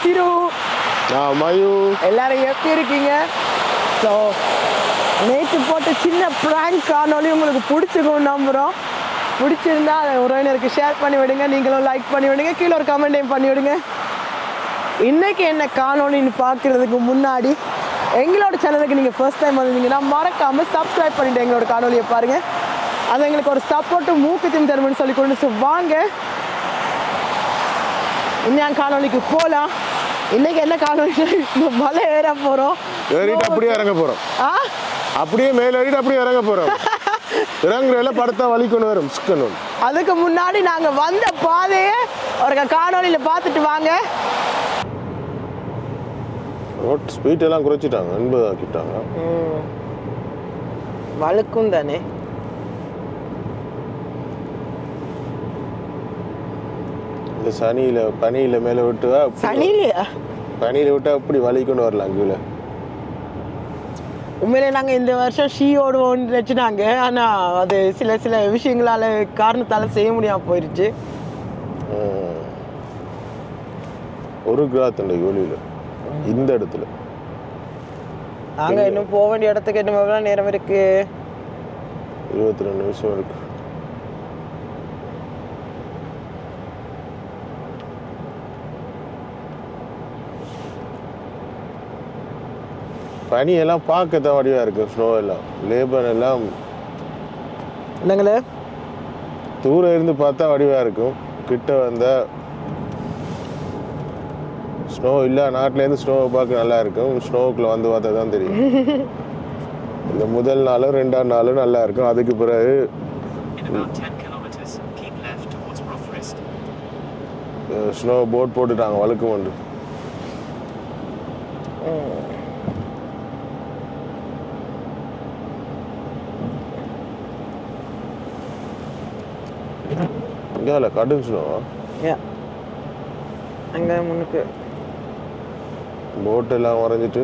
நான் மயு எல்லாரும் எப்படி இருக்கீங்க? ஸோ நேற்று போட்ட சின்ன ப்ராங்க் காணொலி உங்களுக்கு பிடிச்சிருக்கும் நம்புகிறோம் பிடிச்சிருந்தா அதை உறவினருக்கு ஷேர் பண்ணி விடுங்க. நீங்களும் லைக் பண்ணி விடுங்க. கீழே ஒரு கமெண்ட்டையும் பண்ணி விடுங்க. இன்னைக்கு என்ன காணொலின்னு பார்க்குறதுக்கு முன்னாடி எங்களோட சேனலுக்கு நீங்கள் ஃபர்ஸ்ட் டைம் வந்தீங்கன்னா மறக்காமல் சப்ஸ்கிரைப் பண்ணிட்டு எங்களோட காணொலியை பாருங்கள் அது எங்களுக்கு ஒரு சப்போர்ட்டும் மூக்கத்தையும் தரும்னு சொல்லி கொண்டு வாங்க. இன்னும் காணொலிக்கு போகலாம் இன்னைக்கு என்ன காணொலி மலை ஏற போகிறோம் ஏறிட்டு அப்படியே இறங்க போறோம். ஆ? அப்படியே மேல ஏறிட்டு அப்படியே இறங்க போறோம். இறங்குறதுல படத்தை வலிக்கொண்டு வரும் சிக்கணும் அதுக்கு முன்னாடி நாங்கள் வந்த பாதையை ஒரு காணொலியில் பார்த்துட்டு வாங்க. ரோட் ஸ்பீட் எல்லாம் குறைச்சிட்டாங்க எண்பது ஆக்கிட்டாங்க. வழுக்கும் தானே. இந்த சனியில பனியில மேல விட்டுவா சனிலையா பனியில விட்டா அப்படி வலிக்கொண்டு வரலாம் கீழே? உண்மையிலே நாங்கள் இந்த வருஷம் ஷீ ஓடுவோம்னு நினச்சினாங்க ஆனால் அது சில சில விஷயங்களால காரணத்தால் செய்ய முடியாமல் போயிடுச்சு. ஒரு கிராத் இந்த ஒளியில இந்த இடத்துல. நாங்கள் இன்னும் போக வேண்டிய இடத்துக்கு இன்னும் எவ்வளோ நேரம் இருக்கு? இருபத்தி ரெண்டு நிமிஷம் இருக்கு. பனி எல்லாம் பார்க்க தான் வடிவா இருக்கு ஸ்னோ எல்லாம். லேபர் எல்லாம் என்னங்களே? தூரம் இருந்து பார்த்தா வடிவா இருக்கும். கிட்ட வந்தா ஸ்னோ இல்ல நாட்டுல இருந்து ஸ்னோவை பார்க்க நல்லா இருக்கும். ஸ்னோவுக்குள்ள வந்து பார்த்தா தான் தெரியும். இந்த முதல் நாளும் ரெண்டாம் நாளும் நல்லா இருக்கும். அதுக்கு பிறகு In about 10 kilometers, keep left towards Rothrist. Snow boat போட்டுட்டாங்க வழுக்கு மண்டு. ஸ்னோவா ஏ அங்கே முன்னுக்கு. போட் எல்லாம் வரைஞ்சிட்டு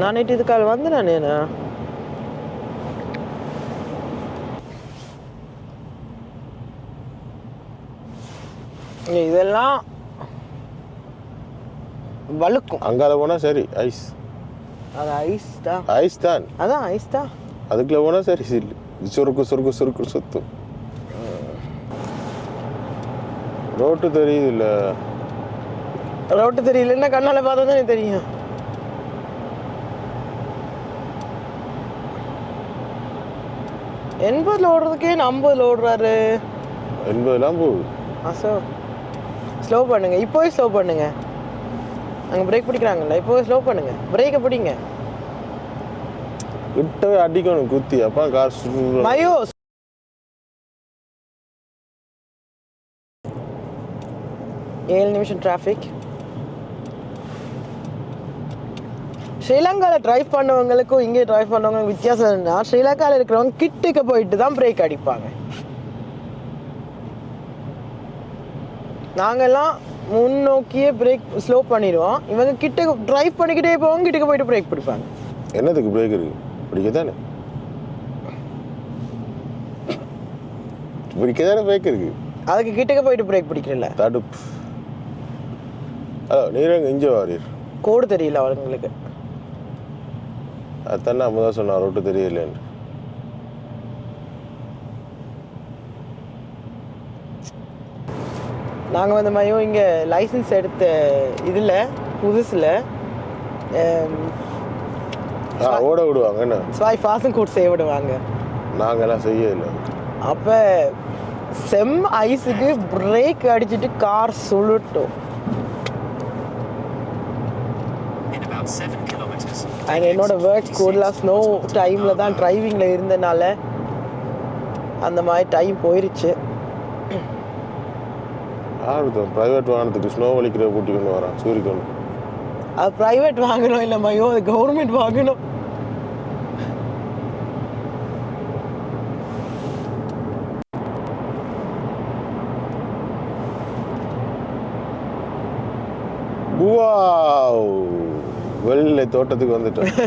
நான் நேற்று இதுக்கால் வந்துடுறேன் நேனா? இதெல்லாம் வழுக்கும். அங்கால போனா சரி ஐஸ் அது ஐஸ் தான். ஐஸ் தான். அதான் ஐஸ் தான். அதுக்குள்ள போனா சரி சில்லு. சுருக்கு சுருக்கு சுருக்கு சுத்தும் ரோட்டு தெரியுது இல்ல ரோட்டு தெரியலன்னா கண்ணால பார்த்தா தானே தெரியும். எண்பதுல ஓடுறதுக்கே ஐம்பதுல ஓடுறாரு? எண்பதுலாம் போகுது. அசோ ஸ்லோ பண்ணுங்க. இப்போவே ஸ்லோ பண்ணுங்க. அங்கே பிரேக் பிடிக்கிறாங்கல்ல இப்போவே ஸ்லோ பண்ணுங்க. பிரேக்கை பிடிங்க. கிட்டவே அடிக்கணும் குத்தி. அப்பா கார் மயோ ஏழு நிமிஷம் டிராஃபிக் ஸ்ரீலங்காவில் டிரைவ் பண்ணவங்களுக்கும் இங்கே டிரைவ் பண்ணவங்களுக்கும் வித்தியாசம் என்னன்னா ஸ்ரீலங்காவில் இருக்கிறவங்க கிட்டுக்கு போயிட்டு தான் பிரேக் அடிப்பாங்க. நாங்கெல்லாம் முன்னோக்கியே பிரேக் ஸ்லோ பண்ணிடுவோம். இவங்க கிட்ட டிரைவ் பண்ணிக்கிட்டே போவாங்க கிட்டக்கு போயிட்டு பிரேக் பிடிப்பாங்க. என்னதுக்கு பிரேக் இருக்கு? பிடிக்க தானே பிடிக்க தானே பிரேக் இருக்கு? அதுக்கு கிட்டக்க போயிட்டு பிரேக் பிடிக்கிறல. தடுப்பு. அதோ நீரங்க இஞ்ச வாரியர் கோடு தெரியல அவங்களுக்கு அதான் நான் முதல் சொன்னா ரோட்டு தெரியலன்னு. நாங்கள் வந்து மையம் இங்கே லைசன்ஸ் எடுத்த இதில் புதுசில் ஓட விடுவாங்க என்ன? ஸ்வாய் ஃபாசன் கோட் செய்ய விடுவாங்க. நாங்கெல்லாம் செய்ய இல்லை. அப்போ செம் ஐஸுக்கு பிரேக் அடிச்சிட்டு கார் சுருட்டும் In about 7 kilometers, அண்ட் என்னோட ஒர்க் கூடலாம் ஸ்னோ டைமில் தான் டிரைவிங்கில் இருந்தனால அந்த மாதிரி டைம் போயிருச்சு. ஆடுதோம் ப்ரைவேட் வாகனத்துக்கு ஸ்னோ வலிக்கிற கூட்டி கொண்டு வரான் சூரிக்கொண்டு அது ப்ரைவேட் வாங்கணும் இல்லை மையோ அது கவர்மெண்ட் வாங்கணும். வாவ் வெளியில தோட்டத்துக்கு வந்துட்டோம்.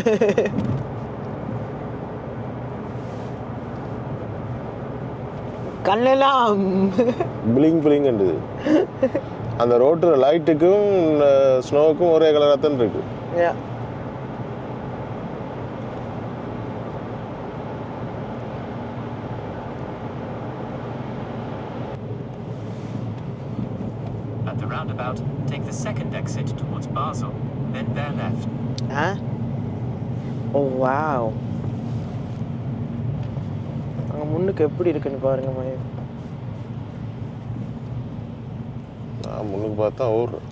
கண்ணெல்லாம். பிளிங் பிளிங்கன்றது அந்த ரோட்டு லைட்டுக்கும் ஸ்னோவுக்கும் ஒரே கலராக தான் இருக்கு. Yeah. At the roundabout, take the second exit towards Basel, then bear left. ஆ ஓ வாவ் அங்கே முன்னுக்கு எப்படி இருக்குன்னு பாருங்க மயு நான் முன்னுக்கு பார்த்தா ஓடுறேன்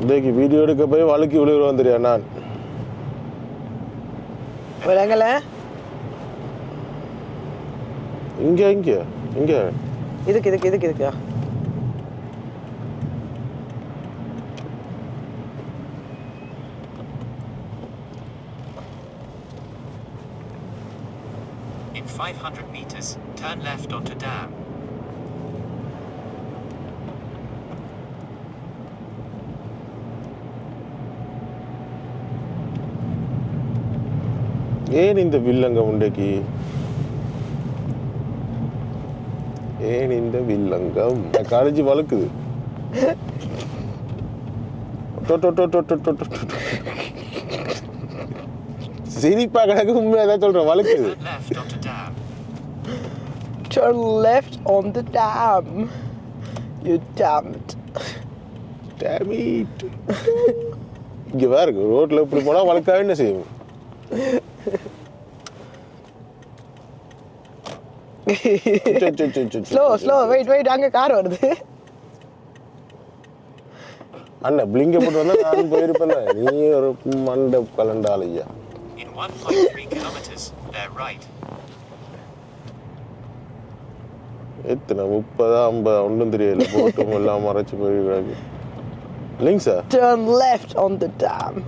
இன்றைக்கு வீடியோ எடுக்க போய் வழுக்கி விழுகிறோம் தெரியா நான்? விளங்கல? இங்கே இங்கே இங்கே. இதுக்கு இதுக்கு இதுக்கு இதுக்கா. In 500 meters, turn left onto Dam. ஏன் இந்த வில்லங்க உண்டைக்கு? ஏன் இந்த வில்லங்கம் கழிஞ்சு வழுக்குது டொ, டொ, டொ, டொ, டொ, டொ, டொ, டொ. சிரிப்பா கிடக்கு உண்மையா தான் சொல்றேன் வழுக்குது Turn left on the dam. You damn it. Damn it. இங்க பாருங்க ரோட்ல இப்படி போனா வழுக்கா என்ன செய்யும் சு, சு, சு, சு, சு. ஸ்லோ ஸ்லோ வெயிட் வெயிட் அங்கே கார் வருது அண்ணன் பிளிங்க போட்டு வந்தா நான் போயிருப்பேன் நீ ஒரு மண்ட கலண்டால் ஐயா In 1.3 kilometers, bear right. எத்தனை முப்பதா ஐம்பது ஒன்றும் தெரியல போட்டும் எல்லாம் மறைச்சு போய் இல்லைங்க sir turn left on the dam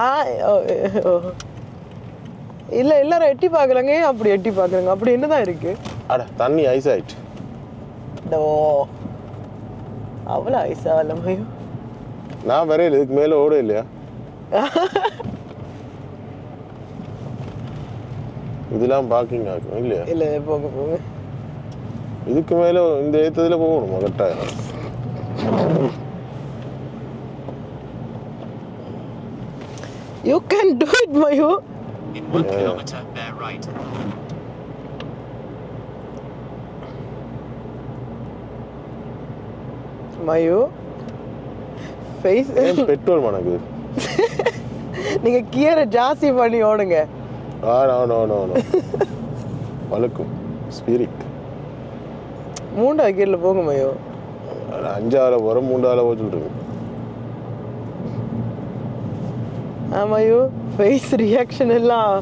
ஆ ஓ, ஓ. இல்ல எல்லாரும் எட்டி பார்க்கலங்க. ஏன் அப்படி எட்டி பார்க்குறாங்க? அப்படி என்னதான் இருக்கு? அட தண்ணி ஐஸ் ஆயிட்டு. டோ அவ்வளோ ஐஸா இல்ல மயம் நான் வரையில இதுக்கு மேல ஓட இல்லையா? இதெல்லாம் பார்க்கிங் ஆகும் இல்லையா? இல்ல போங்க போங்க. இதுக்கு மேல இந்த ஏத்ததுல போகணுமா கட்டாயம் யூ கேன் டூ இட் மயு In 1 kilometer, bear right. மயு ஃபேஸ் பெட்ரோல் மணக்குது நீங்க கியரை ஜாஸ்தி பண்ணி ஓடுங்க. ஆ நோ நோ நோ நோ. வழுக்கும். ஸ்பிரிட் மூணாவது கியர்ல போங்க மயு அஞ்சாவில் போகிற மூன்றாவில் போக சொல்றீங்க. ஆமாயு? ஃபேஸ் ரியாக்ஷன் எல்லாம்.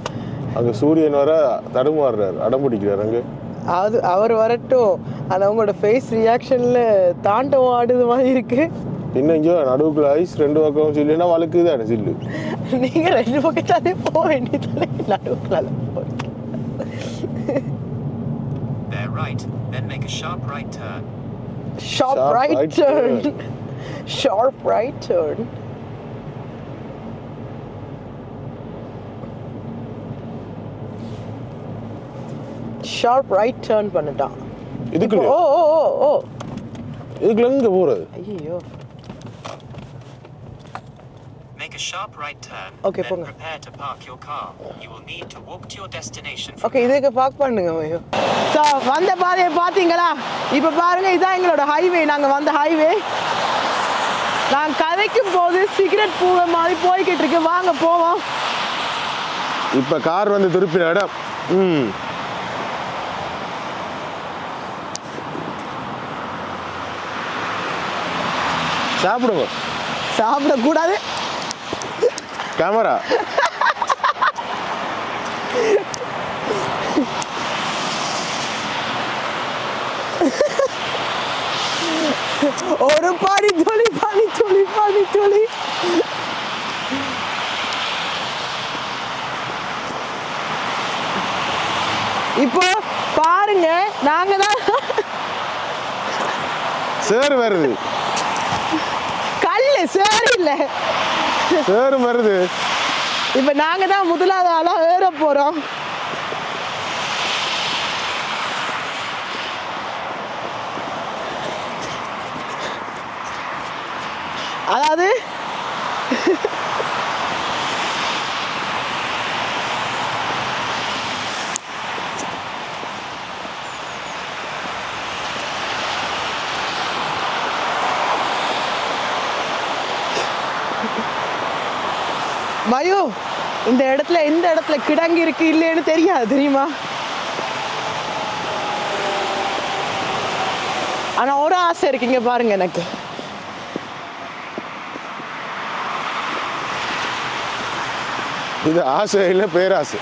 அங்க சூரியன் வர தடுமாறுறாரு அடம் பிடிக்கிறாரு அங்க. அது அவர் வரட்டும். ஆனா உங்களோட ஃபேஸ் ரியாக்ஷன்ல தாண்டவம் ஆடுது மாதிரி இருக்கு. இன்னும் இங்கே நடுவுக்குள்ள ஐஸ் ரெண்டு பக்கம் சில்லுன்னா வழுக்குதானே சில்லு நீங்க ரெண்டு பக்கத்தாலே போக வேண்டியதானே? நடுவுக்குள்ள Bear right, then make a sharp right turn. Sharp Sharp right right turn turn. Sharp right turn sharp right turn பண்ணிட்டான் இதுக்குள்ள ஓ ஓ ஓ ஓ. இதுக்குள்ள எங்க போறது. ஐயோ Make a sharp right turn, Okay, then போங்க. prepare to park your car. You will need to walk to your destination from okay இதுக்கு park பண்ணுங்க ஐயோ ஸோ வந்த பாதையை பார்த்தீங்களா? இப்போ பாருங்க இதான் எங்களோட ஹைவே நாங்கள் வந்த ஹைவே நான் கதைக்கும் போது சிகரெட் பூவை மாதிரி போய்கிட்டு இருக்கு. வாங்க போவோம். இப்ப கார் வந்து திருப்பின இடம். ம். சாப்பிடுங்க சாப்பிடக்கூடாது. கேமரா. ஒரு பாடி துளி பாடி துளி பாடி துளி. இப்போ பாருங்க நாங்க தான் சேர் வருது. சரி இல்லை சேர் வருது. இப்போ நாங்கள் தான் முதலாவது ஆளாக ஏற போகிறோம் அதாவது மயு இந்த இடத்துல எந்த இடத்துல கிடங்கு இருக்கு இல்லைன்னு தெரியாது தெரியுமா? ஆனா ஒரு ஆசை இருக்கு இங்க பாருங்க எனக்கு. இது ஆசை இல்லை பேராசை.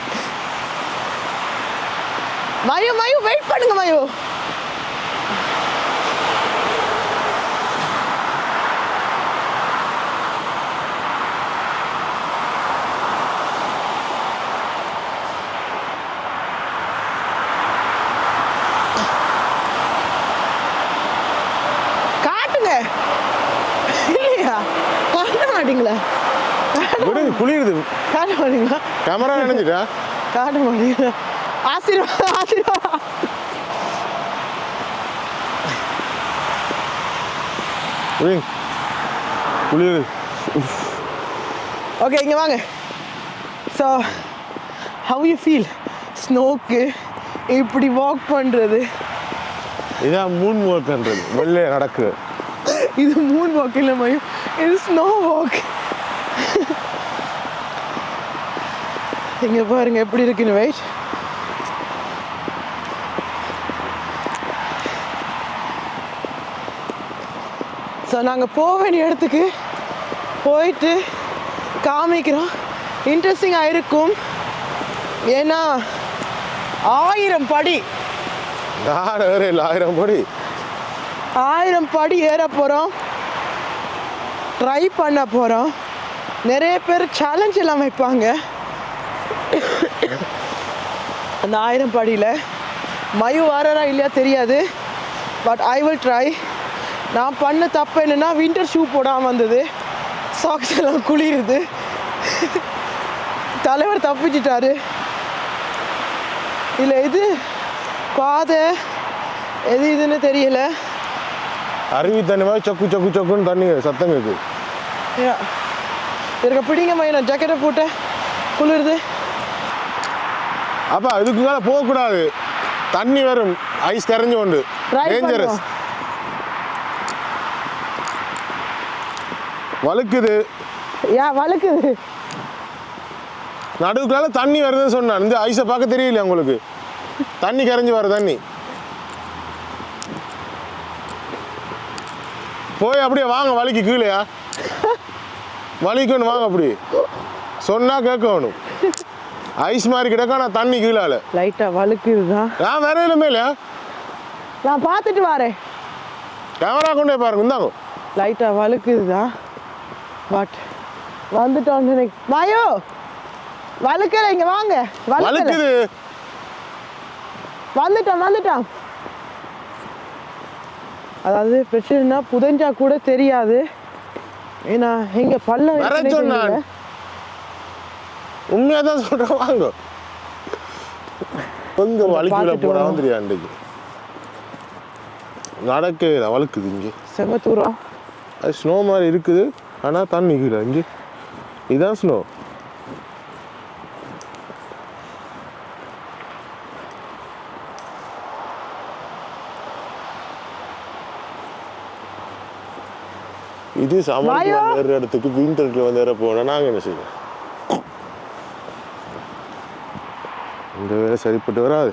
மயு மயு வெயிட் பண்ணுங்க மயு காட்டுங்க இல்லையா காட்ட மாட்டீங்களா விடுங்க குளிருது. காட்ட மாட்டீங்களா கேமரா நினைஞ்சிட்டா? காட்ட மாட்டீங்களா ஆசீர்வாதம் ஆசீர்வாதம் குளிருது ஓகே இங்கே வாங்க. ஸோ ஹவ் யூ ஃபீல் ஸ்னோக்கு இப்படி வாக் பண்ணுறது இதான் மூன் ஒர்க்ன்றது வெளியே நடக்குது. இது மூன் வாக் இல்லை மயம் இது ஸ்னோ வாக் இங்கே பாருங்க எப்படி இருக்குன்னு வெயிட் ஸோ நாங்கள் போக வேண்டிய இடத்துக்கு போயிட்டு காமிக்கிறோம். இன்ட்ரெஸ்டிங்காக இருக்கும். ஏன்னா ஆயிரம் படி. ஆயிரம் படி? ஆயிரம் படி ஏற போகிறோம் ட்ரை பண்ண போகிறோம் நிறைய பேர் சேலஞ்ச் எல்லாம் வைப்பாங்க. அந்த ஆயிரம் படியில் மயு வரறா இல்லையா தெரியாது. பட் ஐ வில் ட்ரை நான் பண்ண தப்பு என்னென்னா வின்டர் ஷூ போடாமல் வந்தது. சாக்ஸ் எல்லாம் குளிருது. தலைவர் தப்பிச்சிட்டாரு. இல்லை இது பாதை. எது இதுன்னு தெரியல. அருவி தண்ணி மாதிரி சொக்கு சொக்கு சொக்குன்னு தண்ணி சத்தம் கேட்குது. இருக்க பிடிங்க நான் ஜாக்கெட்டை போட்டேன் குளிருது. அப்பா இதுக்கு மேலே போகக்கூடாது தண்ணி வரும். ஐஸ் கரைஞ்சு கொண்டு. டேஞ்சரஸ். வழுக்குது. யா வழுக்குது. நடுவுக்குள்ளால தண்ணி வருதுன்னு சொன்னான். இந்த ஐஸை பார்க்க தெரியல உங்களுக்கு? தண்ணி கரைஞ்சு வர தண்ணி. போய் அப்படியே வாங்க வலிக்கு கீழேயா? வலிக்கணும் வாங்க அப்படி. சொன்னா கேட்கணும் ஐஸ் மாதிரி கிடக்கா நான் தண்ணி கீழால. லைட்டாக வழுக்குதுதான். நான் வரையில மேலே நான் பார்த்துட்டு வரேன். கேமரா கொண்டே பாருங்க இந்தாங்க. லைட்டாக வழுக்குதுதான். பட் வந்துட்டோம் மாயோ வழுக்கல இங்க வாங்க. வழுக்குது. வந்துட்டோம் வந்துட்டோம். அதாவது பிரச்சனைனா புதஞ்சா கூட தெரியாது. ஏன்னா எங்க பள்ளம் வர இருக்குன்னே சொன்னான். தெரியல. உண்மையா தான் சொல்றேன் வாங்க கொஞ்சம் போடாம வருவோம். தெரியாது அன்றைக்கு நடக்க வழுக்குது இங்கே தூரம் அது ஸ்னோ மாதிரி இருக்குது ஆனால் தண்ணி கீழே இங்கே இதுதான் ஸ்னோ இது. வந்து ஏறுற இடத்துக்கு விண்டருக்கு வந்து ஏற போனா நாங்கள் என்ன செய்வோம் இந்த வேலை சரிப்பட்டு வராது.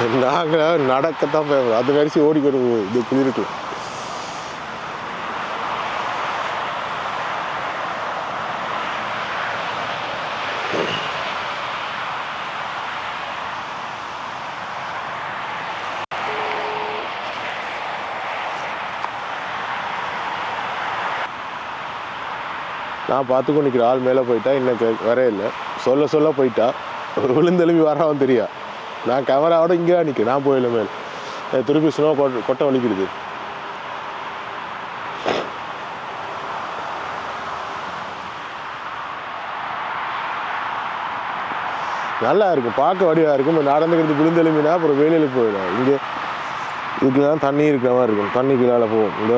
நாங்கள் நடக்கத்தான் போய் அது வரிசை ஓடிக்கணும் இது குளிருக்கு நான் பார்த்து கொண்டு ஆள் மேலே போயிட்டா இன்னும் வரையில்லை சொல்ல சொல்ல போயிட்டா. ஒரு விழுந்தெலும்பி வரான் தெரியா? நான் கேமராவோட இங்கே தான் நிற்கிறேன். நான் போயில மேல். திருப்பி ஸ்னோ கொட்டை கொட்டை வலிக்கிறது நல்லா இருக்கும். பார்க்க வடிவாக இருக்கும். இப்போ நடந்துக்கிறது விழுந்தெலும்பினா அப்புறம் வெளியில் போயிடும். இங்கே இதுக்கு தான் தண்ணி இருக்கிற மாதிரி இருக்கும். தண்ணி கீழே போகும். இந்த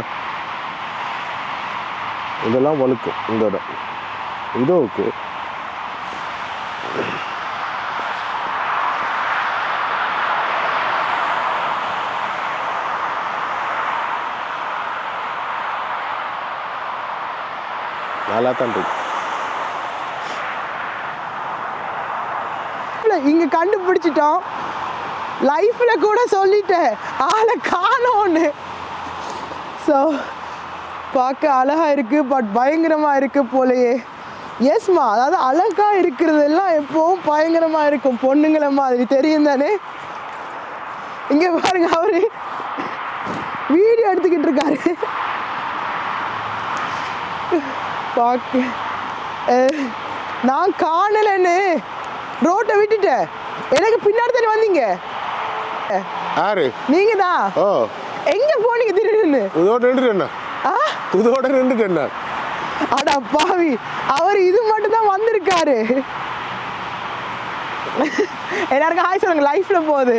இதெல்லாம் வழுக்கும். இந்த இடம். இது ஓகே நல்லா தான் இருக்கு. இங்க கண்டுபிடிச்சிட்டோம். லைஃப்ல கூட சொல்லிட்டேன். ஆளை காணோன்னு. ஸோ பார்க்க அழகா இருக்கு பட் பயங்கரமா இருக்கு போலயே. எஸ்மா அதாவது அழகா இருக்கிறதெல்லாம் எப்பவும் பயங்கரமா இருக்கும். பொண்ணுங்களை மாதிரி. தெரியும் தானே? இங்க பாருங்க அவரு வீடியோ எடுத்துக்கிட்டு இருக்காரு. பார்க்க நான் காணலைன்னு ரோட்டை விட்டுட்டேன் எனக்கு பின்னாடி தானே வந்தீங்க? யாரு நீங்க தான் ஓ. எங்க போனீங்க திடீர்னு? இதோட நின்றுட்டு ஆ? இதோட நின்றுட்டு என்ன? அடா பாவி அவர் இது மட்டும் தான் வந்திருக்காரு. எல்லாருக்கும் ஹாய் சொல்லுங்க லைஃப்ல போகுது.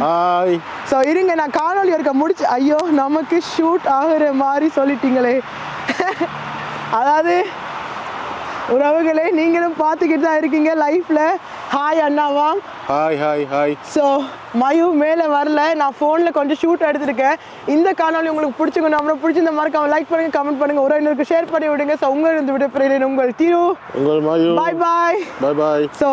ஹாய் ஸோ இருங்க நான் காணொலி இருக்க முடிச்சு ஐயோ நமக்கு ஷூட் ஆகுற மாதிரி சொல்லிட்டீங்களே. அதாவது உறவுகளே நீங்களும் பார்த்துக்கிட்டு தான் இருக்கீங்க லைஃப்ல. ஹாய் அண்ணாவாம் ஹாய் ஹாய் ஹாய் ஸோ மயு மேலே வரல. நான் ஃபோனில் கொஞ்சம் ஷூட் எடுத்திருக்கேன். இந்த காணொலி உங்களுக்கு பிடிச்சிங்க நம்மள பிடிச்சிருந்த மாதிரி லைக் பண்ணுங்க கமெண்ட் பண்ணுங்க. உறவினருக்கு ஷேர் பண்ணி விடுங்க. ஸோ உங்கள் இருந்து விட உங்கள் திரு. உங்கள் மாயு. பாய் பாய் பாய் பாய் ஸோ